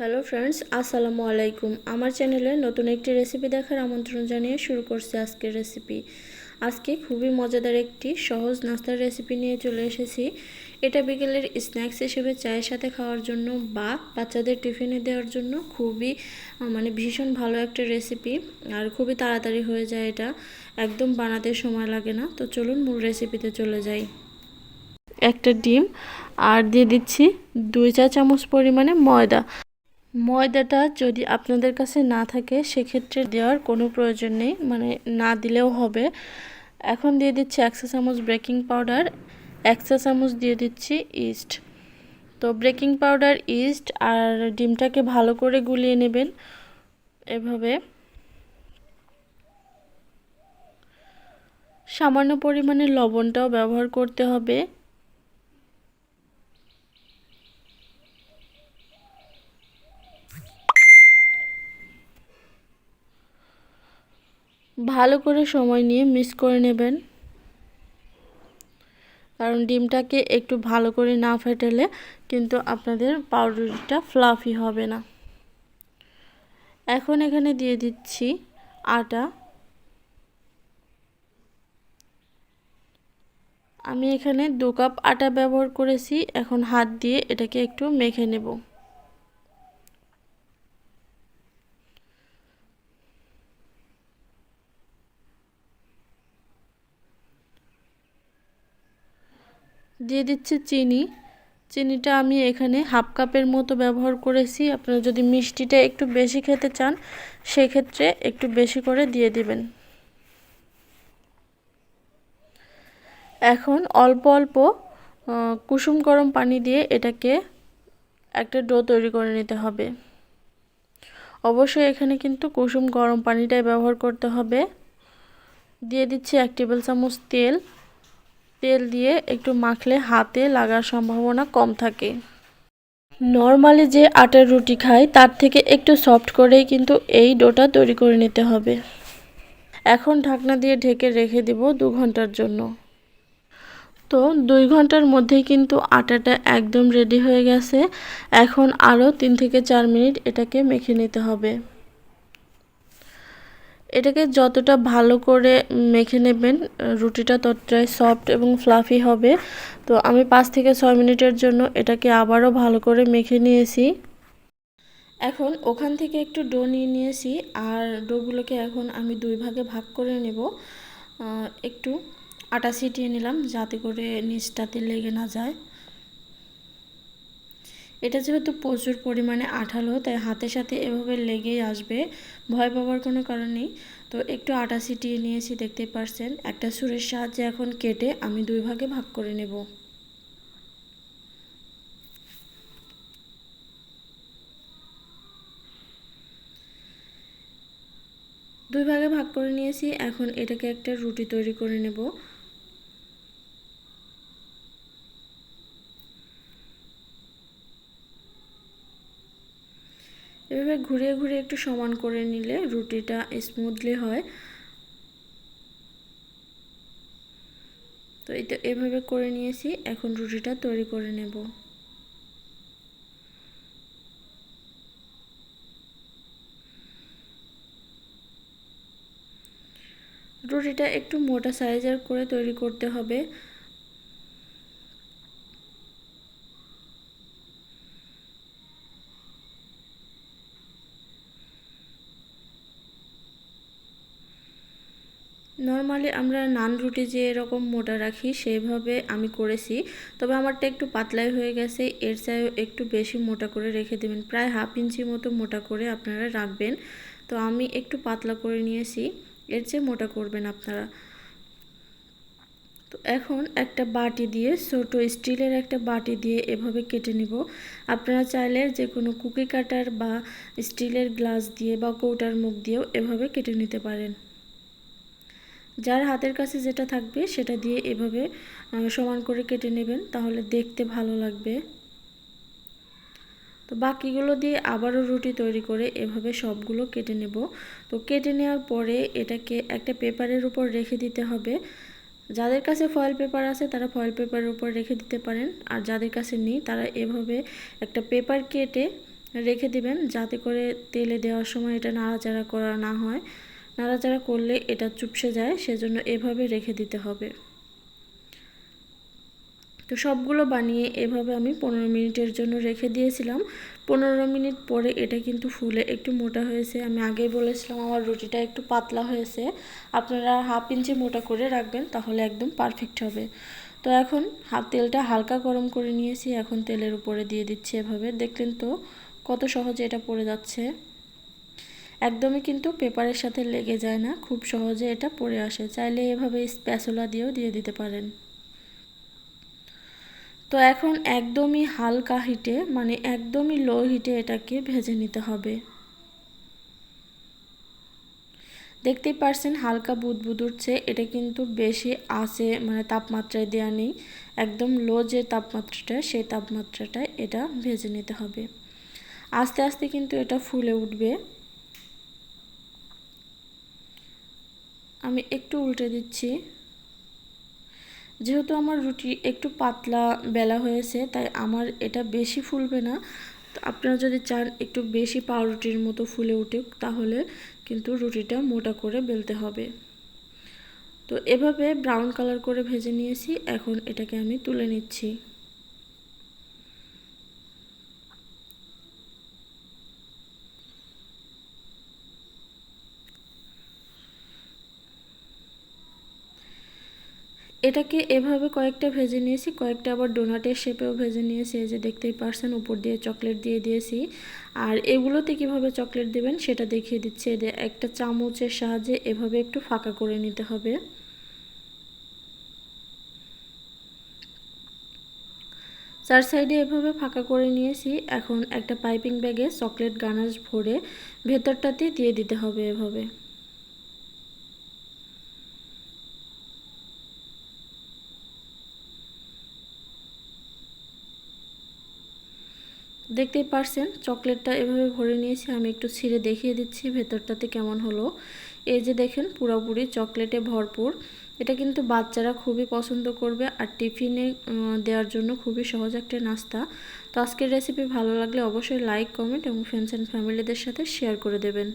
Hello friends আসসালামু আলাইকুম। আমার চ্যানেলে নতুন একটি রেসিপি দেখার আমন্ত্রণ জানিয়ে শুরু করছি আজকের রেসিপি আজকে খুবই মজাদার একটি সহজ নাস্তার রেসিপি নিয়ে চলে এসেছি। এটা বিকেলের স্ন্যাক্স হিসেবে চায়ের সাথে খাওয়ার জন্য বা বাচ্চাদের টিফিনে দেওয়ার জন্য খুবই মানে ভীষণ ভালো একটা রেসিপি আর খুবই তাড়াতাড়ি হয়ে যায় এটা। একদম বানাতে সময় লাগে না। তো চলুন মূল রেসিপিতে চলে যাই। একটা ডিম আর দিয়ে দিচ্ছি দুই চা চামচ পরিমাণে ময়দা। ময়দাটা যদি আপনাদের কাছে না থাকে, সেক্ষেত্রে দেওয়ার কোনো প্রয়োজন নেই। মানে না দিলেও হবে। এখন দিয়ে দিচ্ছি একশো চামচ বেকিং পাউডার একশো চামচ দিয়ে দিচ্ছি ইস্ট। তো বেকিং পাউডার, ইস্ট আর ডিমটাকে ভালো করে গুলিয়ে নেবেন এভাবে। সামান্য পরিমাণে লবণটাও ব্যবহার করতে হবে। ভালো করে সময় নিয়ে মিক্স করে নেবেন। কারণ ডিমটাকে একটু ভালো করে না ফেটালে কিন্তু আপনাদের পাউরুটিটা ফ্লাফি হবে না। এখন এখানে দিয়ে দিচ্ছি আটা। আমি এখানে দু কাপ আটা ব্যবহার করেছি, এখন হাত দিয়ে এটাকে একটু মেখে নেব। দিয়ে দিচ্ছি চিনি। চিনিটা আমি এখানে হাফ কাপের মতো ব্যবহার করেছি। আপনারা যদি মিষ্টিটা একটু বেশি খেতে চান, সেক্ষেত্রে একটু বেশি করে দিয়ে দিবেন। এখন অল্প অল্প কুসুম গরম পানি দিয়ে এটাকে একটা ডো তৈরি করে নিতে হবে। অবশ্যই এখানে কিন্তু কুসুম গরম পানিটাই ব্যবহার করতে হবে। দিয়ে দিচ্ছি এক টেবিল চামচ তেল। তেল দিয়ে একটু মাখলে হাতে লাগার সম্ভাবনা কম থাকে। নর্মালি যে আটার রুটি খাই, তার থেকে একটু সফট করেই কিন্তু এই ডোটা তৈরি করে নিতে হবে। এখন ঢাকনা দিয়ে ঢেকে রেখে দেব দু ঘণ্টার জন্য। তো দুই ঘণ্টার মধ্যেই কিন্তু আটাটা একদম রেডি হয়ে গেছে। এখন আরও তিন থেকে চার মিনিট এটাকে মেখে নিতে হবে। এটাকে যতটা ভালো করে মেখে নেবেন, রুটিটা ততটাই সফট এবং ফ্লাফি হবে। তো আমি পাঁচ থেকে ছয় মিনিটের জন্য এটাকে আবারও ভালো করে মেখে নিয়েছি। এখন ওখান থেকে একটু ডো নিয়ে নিয়েছি, আর ডোগুলোকে এখন আমি দুই ভাগে ভাগ করে নেব। একটু আটা ছিটিয়ে নিলাম যাতে করে নিচটাতে লেগে না যায়। এটা যেহেতু প্রচুর পরিমাণে আঠালো, তাই হাতের সাথে এভাবে লেগেই আসবে। ভয় পাওয়ার কোনো কারণ নেই। তো একটু আটা ছিটিয়ে নিয়েছি দেখতে পারছেন। একটা সুরের সাহায্যে এখন কেটে আমি দুই ভাগে ভাগ করে নেব। দুই ভাগে ভাগ করে নিয়েছি। এখন এটাকে একটা রুটি তৈরি করে নেব। এভাবে ঘুরিয়ে ঘুরিয়ে একটু সমান করে নিলে রুটিটা স্মুথলি হয়। তো এটা এভাবে করে নিয়েছি, এখন রুটিটা তৈরি করে নেব। রুটিটা একটু মোটা সাইজের করে তৈরি করতে হবে। নর্মালি আমরা নান রুটি যে এরকম মোটা রাখি সেইভাবে আমি করেছি। তবে আমারটা একটু পাতলাই হয়ে গেছে, এর চাইও একটু বেশি মোটা করে রেখে দেবেন। প্রায় হাফ ইঞ্চি মতো মোটা করে আপনারা রাখবেন। তো আমি একটু পাতলা করে নিয়েছি, এর চেয়ে মোটা করবেন আপনারা। তো এখন একটা বাটি দিয়ে, ছোটো স্টিলের একটা বাটি দিয়ে এভাবে কেটে নিব। আপনারা চাইলে যে কোনো কুকি কাটার বা স্টিলের গ্লাস দিয়ে বা কৌটার মুখ দিয়েও এভাবে কেটে নিতে পারেন। যার হাতের কাছে যেটা থাকবে সেটা দিয়ে এভাবে সমান করে কেটে নেবেন, তাহলে দেখতে ভালো লাগবে। তো বাকিগুলো দিয়ে আবারও রুটি তৈরি করে এভাবে সবগুলো কেটে নেব। তো কেটে নেওয়ার পরে এটাকে একটা পেপারের উপর রেখে দিতে হবে। যাদের কাছে ফয়েল পেপার আছে, তারা ফয়েল পেপারের উপর রেখে দিতে পারেন। আর যাদের কাছে নেই, তারা এভাবে একটা পেপার কেটে রেখে দিবেন, যাতে করে তেলে দেওয়ার সময় এটা নাড়াচাড়া করা না হয়। নাড়াচাড়া করলে এটা চুপসে যায়, সেজন্য এভাবে রেখে দিতে হবে। তো সবগুলো বানিয়ে এভাবে আমি পনেরো মিনিটের জন্য রেখে দিয়েছিলাম। পনেরো মিনিট পরে এটা কিন্তু ফুলে একটু মোটা হয়েছে। আমি আগেই বলেছিলাম, আমার রুটিটা একটু পাতলা হয়েছে। আপনারা হাফ ইঞ্চি মোটা করে রাখবেন, তাহলে একদম পারফেক্ট হবে। তো এখন তেলটা হালকা গরম করে নিয়েছি। এখন তেলের উপরে দিয়ে দিচ্ছি এভাবে। দেখলেন তো কত সহজে এটা পড়ে যাচ্ছে। একদমই কিন্তু পেপারের সাথে লেগে যায় না, খুব সহজে এটা পড়ে আসে। চাইলে এভাবে স্প্যাসোলা দিয়েও দিয়ে দিতে পারেন। তো এখন একদমই হালকা হিটে মানে একদমই লো হিটে এটাকে ভেজে নিতে হবে। দেখতেই পারছেন হালকা বুদবুদ উঠছে এটা কিন্তু বেশি আছে মানে তাপমাত্রায় দেওয়া নেই। একদম লো যে তাপমাত্রাটা, সেই তাপমাত্রাটায় এটা ভেজে নিতে হবে। আস্তে আস্তে কিন্তু এটা ফুলে উঠবে। আমি একটু উল্টে দিচ্ছি। যেহেতু আমার রুটি একটু পাতলা বেলা হয়েছে, তাই আমার এটা বেশি ফুলবে না। তো আপনারা যদি চান একটু বেশি পাউরুটির মতো ফুলে উঠুক, তাহলে কিন্তু রুটিটা মোটা করে বেলতে হবে। তো এভাবে ব্রাউন কালার করে ভেজে নিয়েছি, এখন এটাকে আমি তুলে নিচ্ছি। এটাকে এভাবে কয়েকটা ভেজে নিয়েছি, কয়েকটা আবার ডোনাটের শেপেও ভেজে নিয়েছি, এই যে দেখতেই পারছেন, উপর দিয়ে চকলেট দিয়ে দিয়েছি। আর এগুলোতে কীভাবে চকলেট দেবেন সেটা দেখিয়ে দিচ্ছে একটা চামচের সাহায্যে এভাবে একটু ফাঁকা করে নিতে হবে। চার সাইডে এভাবে ফাঁকা করে নিয়েছি, এখন একটা পাইপিং ব্যাগে চকলেট গানাশ ভরে ভেতরটাতে দিয়ে দিতে হবে এভাবে। দেখতেই পারছেন, চকলেটটা এভাবে ভরে নিয়েছি, আমি একটু ছিঁড়ে দেখিয়ে দিচ্ছি ভেতরটাতে কেমন হলো। এই যে দেখেন, পুরোপুরি চকলেটে ভরপুর। এটা কিন্তু বাচ্চারা খুবই পছন্দ করবে আর টিফিনে দেওয়ার জন্য খুবই সহজ একটা নাস্তা। তো আজকের রেসিপি ভালো লাগলে অবশ্যই লাইক কমেন্ট এবং ফ্রেন্ডস অ্যান্ড ফ্যামিলিদের সাথে শেয়ার করে দেবেন।